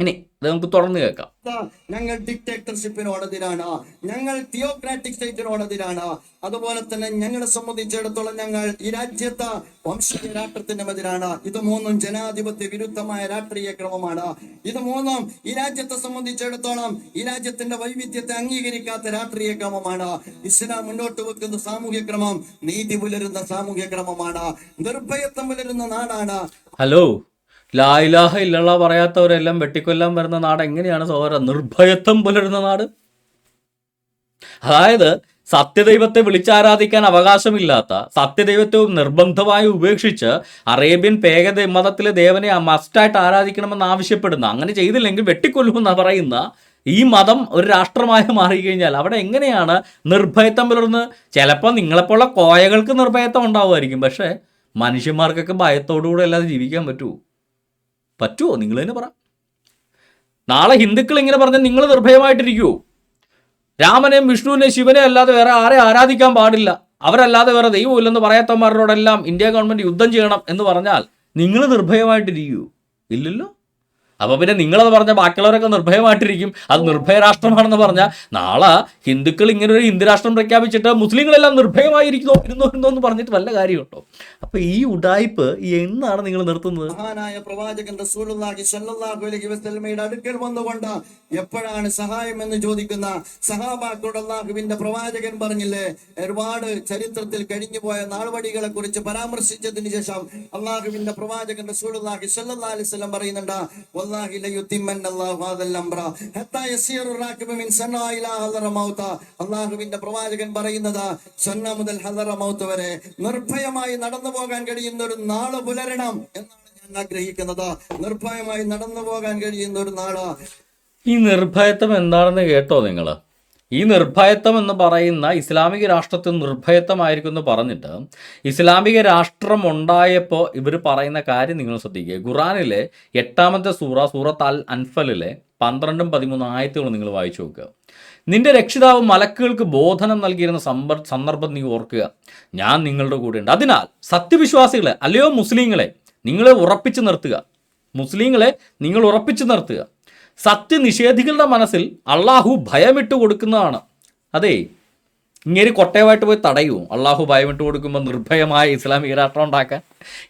ഇനി അത് നമുക്ക് തുടർന്ന് കേൾക്കാം. ഞങ്ങൾ ഡിക്റ്റേറ്റർഷിപ്പിനോടതിരാണ് ഞങ്ങൾ തിയോക്രാറ്റിക് സ്റ്റേറ്റിനോടതിരാണ് അതുപോലെ തന്നെ ഞങ്ങളെ സംബന്ധിച്ചിടത്തോളം ഞങ്ങൾ ഈ രാജ്യത്ത് വംശീയ രാഷ്ട്രത്തിന്റെ എതിരാണ് ഇത് മൂന്നും ജനാധിപത്യ വിരുദ്ധമായ രാഷ്ട്രീയ ക്രമമാണ്. ഇത് മൂന്നും ഈ രാജ്യത്തെ സംബന്ധിച്ചിടത്തോളം ഈ രാജ്യത്തിന്റെ വൈവിധ്യത്തെ അംഗീകരിക്കാത്ത രാഷ്ട്രീയ ക്രമമാണ്. ഇസ്ലാം മുന്നോട്ട് വെക്കുന്ന സാമൂഹ്യ ക്രമം നീതി പുലരുന്ന സാമൂഹ്യ ക്രമമാണ്. നിർഭയത്വം പുലരുന്ന നാടാണ്. ഹലോ ലായിലാഹ ഇല്ലള്ള പറയാത്തവരെല്ലാം വെട്ടിക്കൊല്ലാൻ വരുന്ന നാട് എങ്ങനെയാണ് സഹോദര? നിർഭയത്വം പുലരുന്ന നാട്. അതായത് സത്യദൈവത്തെ വിളിച്ചാരാധിക്കാൻ അവകാശമില്ലാത്ത സത്യദൈവത്വവും നിർബന്ധമായി ഉപേക്ഷിച്ച് അറേബ്യൻ പേഗ മതത്തിലെ ദേവനെ മസ്റ്റായിട്ട് ആരാധിക്കണമെന്ന് ആവശ്യപ്പെടുന്ന അങ്ങനെ ചെയ്തില്ലെങ്കിൽ വെട്ടിക്കൊല്ലുമെന്ന് പറയുന്ന ഈ മതം ഒരു രാഷ്ട്രമായി മാറിക്കഴിഞ്ഞാൽ അവിടെ എങ്ങനെയാണ് നിർഭയത്വം പുലർന്ന് ചിലപ്പോൾ നിങ്ങളെപ്പോലുള്ള കോയകൾക്ക് നിർഭയത്വം ഉണ്ടാവുമായിരിക്കും പക്ഷേ മനുഷ്യന്മാർക്കൊക്കെ ഭയത്തോടുകൂടെ അല്ലാതെ ജീവിക്കാൻ പറ്റുമോ പറ്റുമോ നിങ്ങൾ തന്നെ പറ. നാളെ ഹിന്ദുക്കൾ ഇങ്ങനെ പറഞ്ഞാൽ നിങ്ങൾ നിർഭയമായിട്ടിരിക്കുമോ രാമനെയും വിഷ്ണുവിനെയും ശിവനെ അല്ലാതെ വേറെ ആരെ ആരാധിക്കാൻ പാടില്ല. അവരല്ലാതെ വേറെ ദൈവമില്ലെന്ന് പറയാത്തവന്മാരോടെല്ലാം ഇന്ത്യ ഗവൺമെന്റ് യുദ്ധം ചെയ്യണം എന്ന് പറഞ്ഞാൽ നിങ്ങൾ നിർഭയമായിട്ടിരിക്കൂ ഇല്ലല്ലോ. അപ്പൊ പിന്നെ നിങ്ങളത് പറഞ്ഞ ബാക്കിയുള്ളവരൊക്കെ നിർഭയമായിട്ടിരിക്കും. അത് നിർഭയ രാഷ്ട്രമാണെന്ന് പറഞ്ഞാൽ നാളെ ഹിന്ദുക്കൾ ഇങ്ങനെ ഒരു ഹിന്ദു രാഷ്ട്രം പ്രഖ്യാപിച്ചിട്ട് മുസ്ലിങ്ങളെല്ലാം നിർഭയമായിരിക്കുന്നോ ഇരുന്നോ ഇരുന്നോ എന്ന് പറഞ്ഞിട്ട് വല്ല കാര്യമുണ്ടോ? അപ്പൊ ഈ ഉടായ്പ് എന്നാണ് നിങ്ങൾ നിർത്തുന്നത്? മഹാനായ പ്രവാചകൻ അടുക്കൽ വന്നുകൊണ്ട് എപ്പോഴാണ് സഹായം എന്ന് ചോദിക്കുന്ന സഹാബാക്കളോട് പ്രവാചകൻ പറഞ്ഞില്ലേ ഒരുപാട് ചരിത്രത്തിൽ കഴിഞ്ഞുപോയ നാൾവടികളെ കുറിച്ച് പരാമർശിച്ചതിന് ശേഷം അള്ളാഹുവിന്റെ പ്രവാചകൻ സ്വല്ലല്ലാഹു അലൈഹി വസല്ലം പറയുന്നുണ്ട് വല്ലാഹി ലയുത്തിമ്മൻ അല്ലാഹു ഹാദൽ ഹത്താ യസീറു റാകിബു മിൻ സന്നാ ഇലാ ഹദറ മൗത അള്ളാഹുവിന്റെ പ്രവാചകൻ പറയുന്നത് സന്ന മുതൽ ഹദറ മൗത്ത് വരെ നിർഭയമായി നടന്നു പോകാൻ കഴിയുന്ന ഒരു നാൾ പുലരണം എന്നാണ് ഞാൻ ആഗ്രഹിക്കുന്നത്. നിർഭയമായി നടന്നു പോകാൻ കഴിയുന്ന ഒരു നാൾ. ഈ നിർഭയത്വം എന്താണെന്ന് കേട്ടോ നിങ്ങൾ ഈ നിർഭയത്വം എന്ന് പറയുന്ന ഇസ്ലാമിക രാഷ്ട്രത്തിൽ നിർഭയത്വമായിരിക്കും എന്ന് പറഞ്ഞിട്ട് ഇസ്ലാമിക രാഷ്ട്രം ഉണ്ടായപ്പോൾ ഇവർ പറയുന്ന കാര്യം നിങ്ങൾ ശ്രദ്ധിക്കുക. ഖുറാനിലെ എട്ടാമത്തെ സൂറ സൂറത്ത് അൽ അൻഫലിലെ പന്ത്രണ്ടും പതിമൂന്നും ആയത്തുകളും നിങ്ങൾ വായിച്ചു നോക്കുക. നിന്റെ രക്ഷിതാവ് മലക്കുകൾക്ക് ബോധനം നൽകിയിരുന്ന സമ്പർ സന്ദർഭം നീ ഓർക്കുക. ഞാൻ നിങ്ങളുടെ കൂടെയുണ്ട്. അതിനാൽ സത്യവിശ്വാസികളെ അല്ലയോ മുസ്ലിങ്ങളെ നിങ്ങളെ ഉറപ്പിച്ചു നിർത്തുക. മുസ്ലിങ്ങളെ നിങ്ങൾ ഉറപ്പിച്ചു നിർത്തുക. സത്യനിഷേധികളുടെ മനസ്സിൽ അള്ളാഹു ഭയമിട്ട് കൊടുക്കുന്നതാണ് അതെ ഇങ്ങനെ കൊട്ടയമായിട്ട് പോയി തടയുമോ അള്ളാഹു ഭയമിട്ട് കൊടുക്കുമ്പോൾ നിർഭയമായ ഇസ്ലാമിക രാഷ്ട്രം ഉണ്ടാക്കാൻ.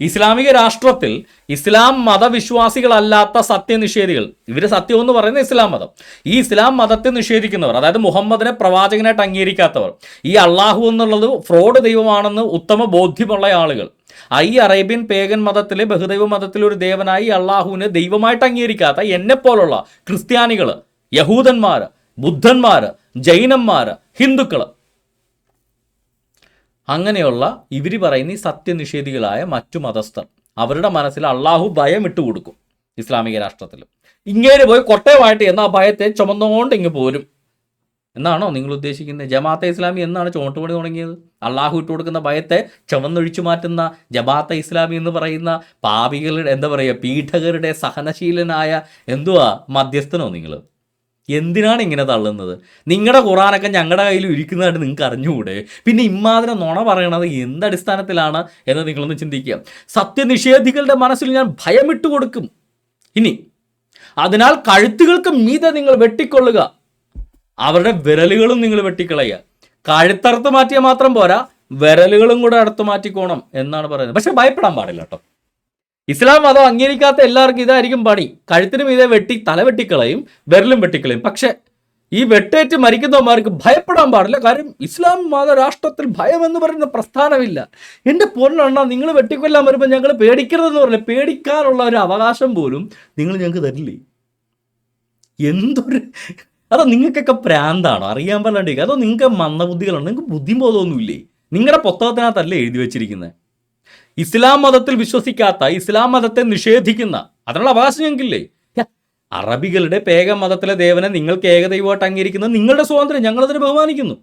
ഇസ്ലാമിക രാഷ്ട്രത്തിൽ ഇസ്ലാം മതവിശ്വാസികളല്ലാത്ത സത്യനിഷേധികൾ ഇവർ സത്യം എന്ന് പറയുന്നത് ഇസ്ലാം മതം. ഈ ഇസ്ലാം മതത്തെ നിഷേധിക്കുന്നവർ അതായത് മുഹമ്മദിനെ പ്രവാചകനായിട്ട് അംഗീകരിക്കാത്തവർ ഈ അള്ളാഹു എന്നുള്ളത് ഫ്രോഡ് ദൈവമാണെന്ന് ഉത്തമ ബോധ്യമുള്ള ആളുകൾ. ഈ അറേബ്യൻ പേഗൻ മതത്തിലെ ബഹുദൈവ മതത്തിലെ ഒരു ദേവനായി അള്ളാഹുവിനെ ദൈവമായിട്ട് അംഗീകരിക്കാത്ത എന്നെപ്പോലുള്ള ക്രിസ്ത്യാനികൾ യഹൂദന്മാർ ബുദ്ധന്മാർ ജൈനന്മാർ ഹിന്ദുക്കൾ അങ്ങനെയുള്ള ഇവർ പറയുന്ന ഈ സത്യനിഷേധികളായ മറ്റു മതസ്ഥർ അവരുടെ മനസ്സിൽ അള്ളാഹു ഭയം ഇട്ട് കൊടുക്കും ഇസ്ലാമിക രാഷ്ട്രത്തിൽ. ഇങ്ങേര് പോയി കൊട്ടയമായിട്ട് എന്നാ ഭയത്തെ ചുമന്നുകൊണ്ട് ഇങ്ങ് പോരും. എന്നാണോ നിങ്ങൾ ഉദ്ദേശിക്കുന്നത്? ജമാഅത്തെ ഇസ്ലാമി എന്നാണ് ചുമട്ടുപണി തുടങ്ങിയത്? അള്ളാഹു ഇട്ട് കൊടുക്കുന്ന ഭയത്തെ ചുമന്നൊഴിച്ചു മാറ്റുന്ന ജമാഅത്തെ ഇസ്ലാമി എന്ന് പറയുന്ന പാപികളുടെ എന്താ പറയുക പീഠകരുടെ സഹനശീലനായ എന്തുവാ മധ്യസ്ഥനോ നിങ്ങൾ? എന്തിനാണ് ഇങ്ങനെ തള്ളുന്നത്? നിങ്ങളുടെ ഖുറാനൊക്കെ ഞങ്ങളുടെ കയ്യിൽ ഇരിക്കുന്നതായിട്ട് നിങ്ങൾക്ക് അറിഞ്ഞുകൂടെ പിന്നെ ഇമ്മാതിരി നുണ പറയണത് എന്തടിസ്ഥാനത്തിലാണ് എന്ന് നിങ്ങളൊന്ന് ചിന്തിക്കുക. സത്യനിഷേധികളുടെ മനസ്സിൽ ഞാൻ ഭയമിട്ട് കൊടുക്കും. ഇനി അതിനാൽ കഴുത്തുകൾക്ക് മീതെ നിങ്ങൾ വെട്ടിക്കൊള്ളുക. അവരുടെ വിരലുകളും നിങ്ങൾ വെട്ടിക്കളയുക. കഴുത്തറുത്ത് മാറ്റിയാൽ മാത്രം പോരാ വിരലുകളും കൂടെ അടുത്ത് മാറ്റിക്കോണം എന്നാണ് പറയുന്നത്. പക്ഷെ ഭയപ്പെടാൻ പാടില്ല കേട്ടോ. ഇസ്ലാം മതം അംഗീകരിക്കാത്ത എല്ലാവർക്കും ഇതായിരിക്കും പണി. കഴുത്തിന് മീതെ വെട്ടി തല വെട്ടിക്കളയും വിരലും വെട്ടിക്കളയും. പക്ഷെ ഈ വെട്ടേറ്റ് മരിക്കുന്നവന്മാർക്ക് ഭയപ്പെടാൻ പാടില്ല. കാര്യം ഇസ്ലാം മത രാഷ്ട്രത്തിൽ ഭയം എന്ന് പറയുന്ന പ്രസ്ഥാനമില്ല. എന്റെ പൊന്നണ്ണ നിങ്ങൾ വെട്ടിക്കൊല്ലാൻ വരുമ്പോൾ ഞങ്ങൾ പേടിക്കരുതെന്ന് പറഞ്ഞില്ല പേടിക്കാനുള്ള ഒരു അവകാശം പോലും നിങ്ങൾ ഞങ്ങൾക്ക് തരില്ലേ? എന്തൊരു അതോ നിങ്ങൾക്കൊക്കെ പ്രാന്താണോ? അറിയാൻ പറ്റാണ്ടിരിക്കുക അതോ നിങ്ങൾക്ക് മന്ദബുദ്ധികളുണ്ടോ? നിങ്ങൾക്ക് ബുദ്ധിബോധമൊന്നുമില്ലേ? നിങ്ങളുടെ പുസ്തകത്തിനകത്തല്ലേ എഴുതി വെച്ചിരിക്കുന്നത്? ഇസ്ലാം മതത്തിൽ വിശ്വസിക്കാത്ത ഇസ്ലാം മതത്തെ നിഷേധിക്കുന്ന അതിനുള്ള അവകാശം ഞങ്ങൾക്കില്ലേ? അറബികളുടെ പേക മതത്തിലെ ദേവനെ നിങ്ങൾക്ക് ഏകദൈവമായിട്ട് അംഗീകരിക്കുന്നത് നിങ്ങളുടെ സ്വാതന്ത്ര്യം ഞങ്ങളതിനെ ബഹുമാനിക്കുന്നു.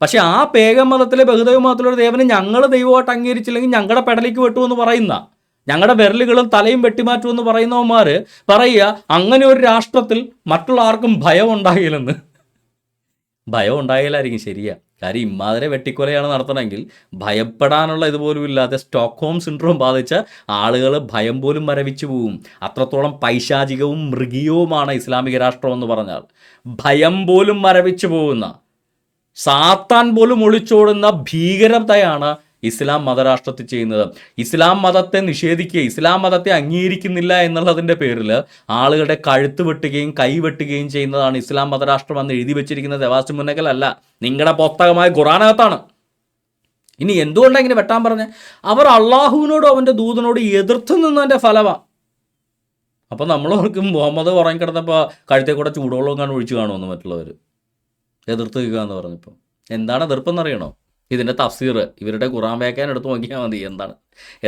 പക്ഷെ ആ പേക മതത്തിലെ ബഹുദൈവ മതത്തിലുള്ള ദേവനെ ഞങ്ങൾ ദൈവമായിട്ട് അംഗീകരിച്ചില്ലെങ്കിൽ ഞങ്ങളുടെ പെടലേക്ക് വെട്ടുമെന്ന് പറയുന്ന ഞങ്ങളുടെ വിരലുകളും തലയും വെട്ടിമാറ്റുമെന്ന് പറയുന്നവന്മാർ പറയുക അങ്ങനെ ഒരു രാഷ്ട്രത്തിൽ മറ്റുള്ള ആർക്കും ഭയം ഉണ്ടാകില്ലെന്ന് ഭയം ഉണ്ടായില്ലായിരിക്കും ശരിയാ. കാര്യം ഇമ്മാതിരെ വെട്ടിക്കൊലയാണ് നടത്തണമെങ്കിൽ ഭയപ്പെടാനുള്ള ഇതുപോലും ഇല്ലാതെ സ്റ്റോക്ക്ഹോം സിൻഡ്രോം ബാധിച്ച ആളുകൾ ഭയം പോലും മരവിച്ചു പോവും. അത്രത്തോളം പൈശാചികവും മൃഗീയവുമാണ് ഇസ്ലാമിക രാഷ്ട്രം എന്ന് പറഞ്ഞാൽ. ഭയം പോലും മരവിച്ചു പോകുന്ന സാത്താൻ പോലും ഒളിച്ചോടുന്ന ഭീകരതയാണ് ഇസ്ലാം മതരാഷ്ട്രത്തിൽ ചെയ്യുന്നത്. ഇസ്ലാം മതത്തെ നിഷേധിക്കുക ഇസ്ലാം മതത്തെ അംഗീകരിക്കുന്നില്ല എന്നുള്ളതിന്റെ പേരിൽ ആളുകളുടെ കഴുത്ത് വെട്ടുകയും കൈ വെട്ടുകയും ചെയ്യുന്നതാണ് ഇസ്ലാം മതരാഷ്ട്രം എന്ന് എഴുതി വെച്ചിരിക്കുന്ന ദേവാസ്തി മുന്നകലല്ല നിങ്ങളുടെ പുസ്തകമായ ഖുറാനകത്താണ്. ഇനി എന്തുകൊണ്ടാണ് ഇങ്ങനെ വെട്ടാൻ പറഞ്ഞത് അവർ അള്ളാഹുവിനോടും അവന്റെ ദൂതനോട് എതിർത്ത് നിന്നതിന്റെ ഫലമാണ് അപ്പോൾ നമ്മൾ മുഹമ്മദ് ഉറങ്ങിക്കിടന്നപ്പോൾ കഴുത്തെ കൂടെ ചൂടുവെള്ളം കാണാൻ ഒഴിച്ചു കാണുമെന്ന് മറ്റുള്ളവർ എതിർത്ത് നിൽക്കുക എന്ന് പറഞ്ഞപ്പോൾ എന്താണ് എതിർപ്പെന്നറിയണോ? ഇതിന്റെ തഫ്സീർ ഇവരുടെ ഖുറാൻ വ്യാഖ്യാനം എടുത്ത് നോക്കിയാൽ മതി എന്താണ്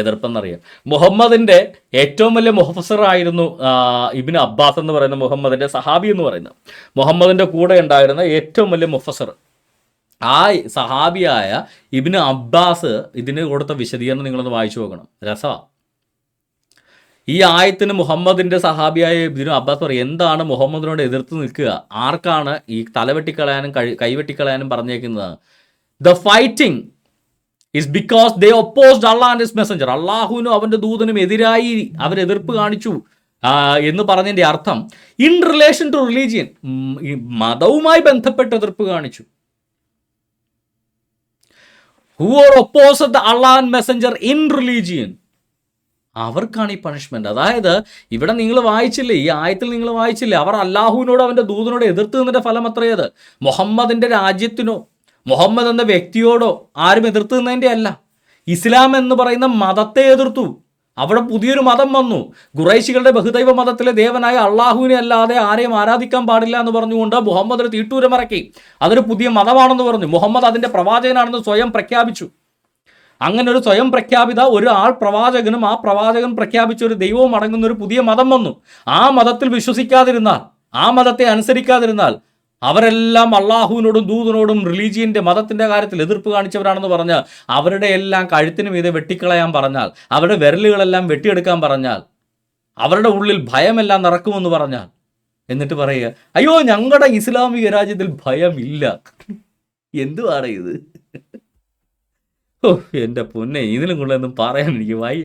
എതിർപ്പെന്നറിയാം. മുഹമ്മദിന്റെ ഏറ്റവും വലിയ മുഹഫസറായിരുന്നു ഇബിൻ അബ്ബാസ് എന്ന് പറയുന്ന മുഹമ്മദിന്റെ സഹാബി എന്ന് പറയുന്നത്. മുഹമ്മദിന്റെ കൂടെ ഉണ്ടായിരുന്ന ഏറ്റവും വലിയ മുഫസർ ആ സഹാബിയായ ഇബിന് അബ്ബാസ് ഇതിന് കൊടുത്ത വിശദീകരണം നിങ്ങളൊന്ന് വായിച്ചു നോക്കണം. രസമാണ് ഈ ആയത്തിന് മുഹമ്മദിന്റെ സഹാബിയായ ഇബ്നു അബ്ബാസ് പറയും എന്താണ് മുഹമ്മദിനോട് എതിർത്ത് നിൽക്കുക? ആർക്കാണ് ഈ തലവെട്ടിക്കളയാനും കഴി കൈവെട്ടിക്കളയാനും പറഞ്ഞേക്കുന്നത്? The fighting is because they opposed Allah and is messenger അള്ളാഹുവിനും അവന്റെ ദൂതനും എതിരായി അവർ എതിർപ്പ് കാണിച്ചു എന്ന് പറഞ്ഞതിന്റെ അർത്ഥം ഇൻ റിലേഷൻ ടു റിലീജിയൻ മതവുമായി ബന്ധപ്പെട്ട് എതിർപ്പ് കാണിച്ചു. Who are oppose the Allah and messenger in religion അവർക്കാണ് ഈ പണിഷ്മെന്റ് അതായത് ഇവിടെ നിങ്ങൾ വായിച്ചില്ലേ ഈ ആയത്തിൽ നിങ്ങൾ വായിച്ചില്ലേ അവർ അള്ളാഹുവിനോട് അവന്റെ ദൂതനോട് എതിർത്ത് നിന്നതിന്റെ ഫലം അത്രയത്? മുഹമ്മദിന്റെ രാജ്യത്തിനോ മുഹമ്മദ് എന്ന വ്യക്തിയോടോ ആരും എതിർത്ത് നിന്നതിന്റെ അല്ല. ഇസ്ലാം എന്ന് പറയുന്ന മതത്തെ എതിർത്തു. അവിടെ പുതിയൊരു മതം വന്നു. ഖുറൈശികളുടെ ബഹുദൈവ മതത്തിലെ ദേവനായ അള്ളാഹുവിനെ അല്ലാതെ ആരെയും ആരാധിക്കാൻ പാടില്ല എന്ന് പറഞ്ഞുകൊണ്ട് മുഹമ്മദ് ഒരു തീട്ടൂരമിറക്കി അതൊരു പുതിയ മതമാണെന്ന് പറഞ്ഞു. മുഹമ്മദ് അതിന്റെ പ്രവാചകനാണെന്ന് സ്വയം പ്രഖ്യാപിച്ചു. അങ്ങനെ ഒരു സ്വയം പ്രഖ്യാപിത ഒരു ആൾ പ്രവാചകനും ആ പ്രവാചകൻ പ്രഖ്യാപിച്ച ഒരു ദൈവവും അടങ്ങുന്ന ഒരു പുതിയ മതം വന്നു. ആ മതത്തിൽ വിശ്വസിക്കാതിരുന്നാൽ ആ മതത്തെ അനുസരിക്കാതിരുന്നാൽ അവരെല്ലാം അള്ളാഹുവിനോടും ദൂതനോടും റിലീജിയന്റെ മതത്തിന്റെ കാര്യത്തിൽ എതിർപ്പ് കാണിച്ചവരാണെന്ന് പറഞ്ഞ് അവരുടെ എല്ലാം കഴുത്തിന് മീതെ വെട്ടിക്കളയാൻ പറഞ്ഞാൽ അവരുടെ വിരലുകളെല്ലാം വെട്ടിയെടുക്കാൻ പറഞ്ഞാൽ അവരുടെ ഉള്ളിൽ ഭയമെല്ലാം നിറക്കുമെന്ന് പറഞ്ഞാൽ എന്നിട്ട് പറയുക അയ്യോ ഞങ്ങളുടെ ഇസ്ലാമിക രാജ്യത്തിൽ ഭയമില്ല. എന്തുവാണ് ഇത്? ഓ എന്റെ പൊന്നെ ഇതിലും കൂടുതലൊന്നും പറയാൻ എനിക്ക് വൈ